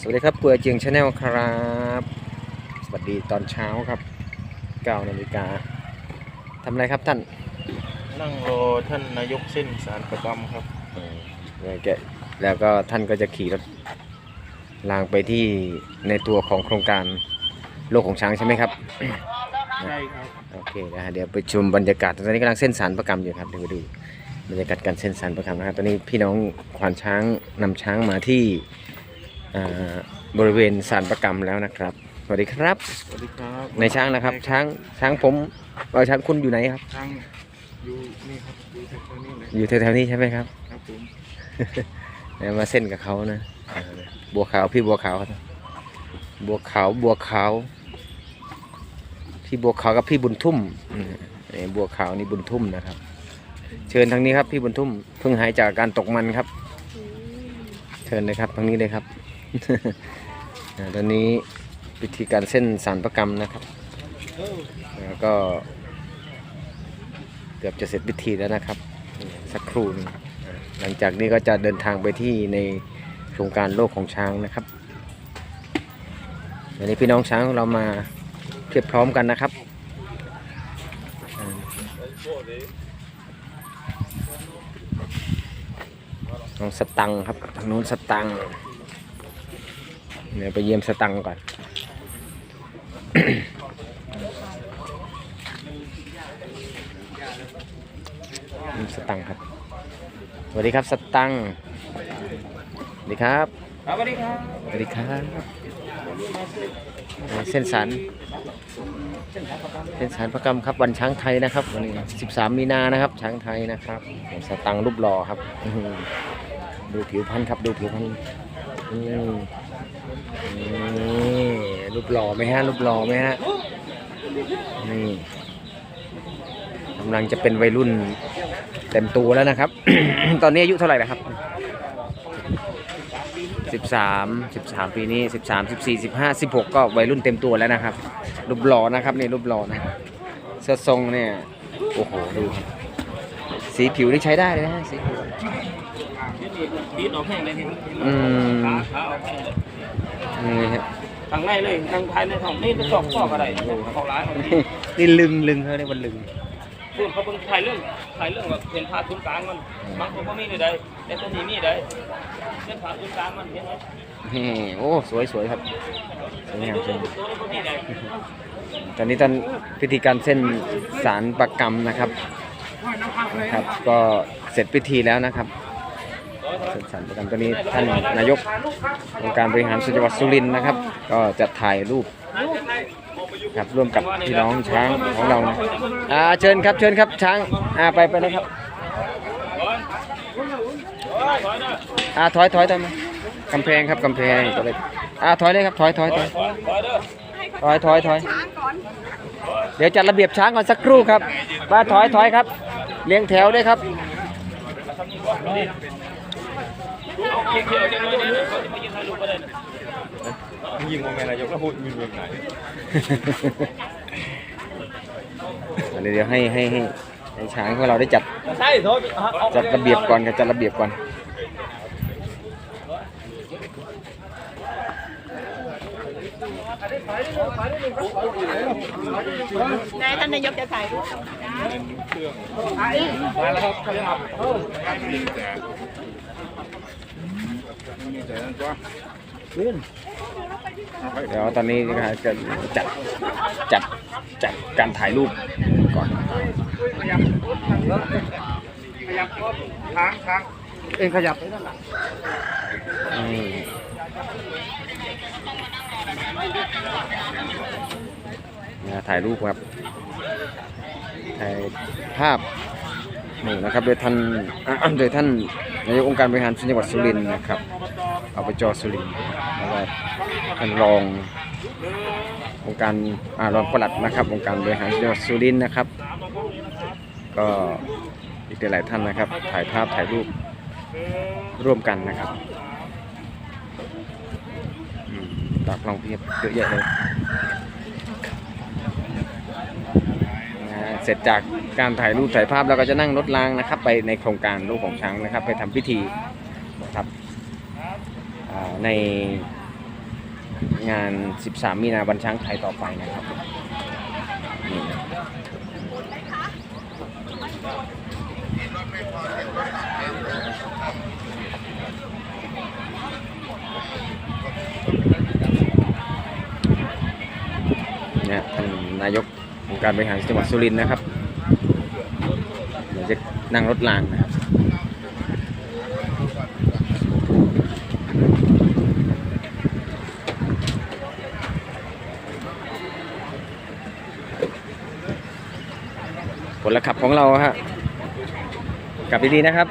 สวัสดีครับเปื่อเจียงชาแนลครับ สวัสดีตอนเช้าครับ9นาฬิกาทำอะไรครับท่านนั่งรอท่านนายกเส้นสารประกรรมครับแล้วแกแล้วก็ท่านก็จะขี่รถลางไปที่ในตัวของโครงการโลกของช้างใช่ไหมครับ ใช่ครับโอเคนะฮะเดี๋ยวไปชมบรรยากาศตอนนี้กำลังเส้นสารประกรรมอยู่ครับเดี๋ยวไปดูบรรยากาศการเส้นสารประกรรมนะครับตอนนี้พี่น้องควานช้างนำช้างมาที่อ่า บริเวณสารประกรรมแล้วนะครับ สวัสดีครับ สวัสดีครับในช้างนะครับ ช้าง ช้างผมเออช้างคุณอยู่ไหนครับ ช้างอยู่นี่ครับ อยู่แถวๆนี้เลยอยู่แถวๆนี้ใช่ไหมครับครับผมเดี๋ยวมาเส้นกับเขานะอ่าบัวขาวพี่บัวขาวครับบัวขาวบัวขาวพี่บัวขาวกับพี่บุญทุ่มอืมไอ้บัวขาวนี่บุญทุ่มนะครับ เชิญทางนี้ครับ พี่บุญทุ่มเพิ่งหายจากการตกมันครับ เชิญเลยครับทางนี้เลยครับอ่า ตอนนี้วิธีการเส้นสารประกรรมนะครับ แล้วก็ เกือบจะเสร็จพิธีแล้วนะครับ สักครู่หนึงหลังจากนี้ก็จะเดินทางไปที่ในโครงการโลกของช้างนะครับวันนี้พี่น้องช้างของเรามาเพียบพร้อมกันนะครับน้องสตังค์ครับทางนู้นสตังค์ เดี๋ยวไปเยี่ยมสตังก่อน สตังครับ สวัสดีครับ สตังสวัสดีครับสวัสดีครับสวัสดีครับเส้นสันเส้นสันประกรรมครับวันช้างไทยนะครับวันนี้13 มีนานะครับ ช้างไทยนะครับสตังรูปหล่อครับ ดูผิวพรรณครับ ดูผิวพรรณอืม นี่รูปหล่อไหมฮะรูปหล่อไหมฮะนี่กำลังจะเป็นวัยรุ่นเต็มตัวแล้วนะครับ ตอนนี้อายุเท่าไหร่แล้วครับสิบสามสิบสามปีนี้สิบสามสิบสี่สิบห้าสิบหกก็วัยรุ่นเต็มตัวแล้วนะครับ รูปหล่อนะครับนี่รูปหล่อนะเสื้อทรงเนี่ยโอ้โหดูครับ สีผิวนี่ใช้ได้เลยนะสีผิวปีนออกแห้งเลยเห็นอืมขาขาออกแห้งเลยนี่ฮะทางในเลยทางภายในท้องนี่จะสอกซอกอะไรเขาร้ายเขาดีนี่ลึงลึงเขาเรียกว่าลึงพูดเขาเพิ่งถ่ายเรื่องถ่ายเรื่องแบบเห็นพาทุนกลางมันบางคนก็มีได้แต่ตัวนี้มีได้เส้นผ่าทุนกลางมันเห็นไหมนี่โอ้สวยสวยครับสวยงามตัวสวยนี้ตัวนี้ก็มีได้ตอนนี้ตอนพิธีการเส้นสารประกรรมนะครับ นะครับ ก็เสร็จพิธีแล้วนะครับเส้นสารประกรรมตอนนี้ท่านนายกองค์การบริหารส่วนจังหวัดสุรินทร์นะครับ ก็จะถ่ายรูปครับร่วมกับพี่น้องช้างของเรานะอ่าเชิญครับเชิญครับช้างอ่าไปไปเลยครับอ่าถอยถอยถอยมากำแพงครับกำแพงก็เลยอ่าถอยเลยครับถอยถอยถอยถอยถอยถอยเดี๋ยวจัดระเบียบช้างก่อนสักครู่ครับมาถอยถอยครับ เลี้ยงแถวด้วยครับยิงโมเมนต์นายกก็พูดยิงเมืองไหนอันนี้เดี๋ยวให้ให้ให้ให้ช้างของเราได้จัดใช่โทษจัดระเบียบก่อนครับจัดระเบียบก่อน นายท่านนายกจะถ่ายรูปมาแล้วครับครับเดี๋ยวตอนนี้นะครับจะจัดจัดจัดการถ่ายรูปก่อนขยับขยับทางทางเองขยับนี่นะ ถ่ายรูปครับ ถ่ายภาพนี่นะครับ โดยท่านโดยท่านนายกองค์การบริหารส่วนจังหวัดสุรินทร์นะครับ เอบจอสุรินทร์แล้วก็ท่านรององค์การอ่ารองปลัดนะครับองค์การบริหารจังหวัดสุรินทร์นะครับ ก็อีกหลายท่านนะครับ ถ่ายภาพถ่ายรูปร่วมกันนะครับ ตากลองเพียบเยอะแยะเลยนะเสร็จจากการถ่ายรูปถ่ายภาพเราก็จะนั่งรถรางนะครับ ไปในโครงการลูกของช้างนะครับ ไปทำพิธีนะครับในงาน 13 มีนาวันช้างไทยต่อไปนะครับนี่นี่ยท่านนายกองค์ การบริหารจังหวัดสุรินทร์นะครับเดี๋ยวจะนั่งรถรางนะครับผลขับของเราฮะกลับดีๆนะครับ